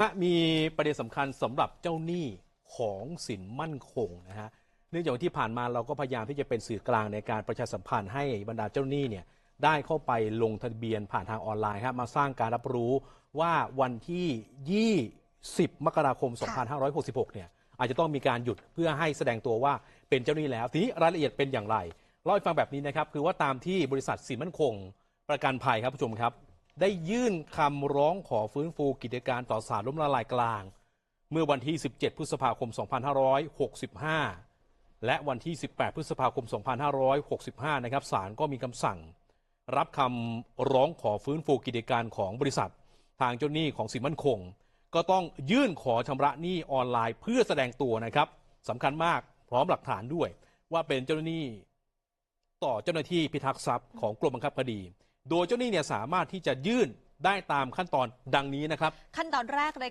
ฮะมีประเด็นสำคัญสำหรับเจ้าหนี้ของสินมั่นคงนะฮะเนื่องจากที่ผ่านมาเราก็พยายามที่จะเป็นสื่อกลางในการประชาสัมพันธ์ให้บรรดาเจ้าหนี้เนี่ยได้เข้าไปลงทะเบียนผ่านทางออนไลน์ครับมาสร้างการรับรู้ว่าวันที่ 20 มกราคม 2566 เนี่ยอาจจะต้องมีการหยุดเพื่อให้แสดงตัวว่าเป็นเจ้าหนี้แล้ว ทีนี้รายละเอียดเป็นอย่างไรเล่าให้ฟังแบบนี้นะครับคือว่าตามที่บริษัทสินมั่นคง ประกันภัยครับผู้ชมครับ ได้ยื่นคำร้องขอฟื้นฟูกิจการต่อศาลล้มละลายกลาง เมื่อวันที่ 17 พฤษภาคม 2565 และวันที่ 18 พฤษภาคม 2565 นะครับศาลก็มีคำสั่ง รับคำร้องขอฟื้นฟูกิจการของบริษัท ทางเจ้าหนี้ของสินมั่นคง ก็ต้องยื่นขอชำระหนี้ออนไลน์เพื่อแสดงตัวนะครับสำคัญมากพร้อมหลักฐานด้วย ว่าเป็นเจ้าหนี้ต่อเจ้าหน้าที่พิทักษ์ทรัพย์ของกรมบังคับคดี โดยเจ้าหนี้เนี่ยสามารถที่จะยื่นได้ตามขั้นตอนดังนี้นะครับ ขั้นตอนแรกเลยค่ะ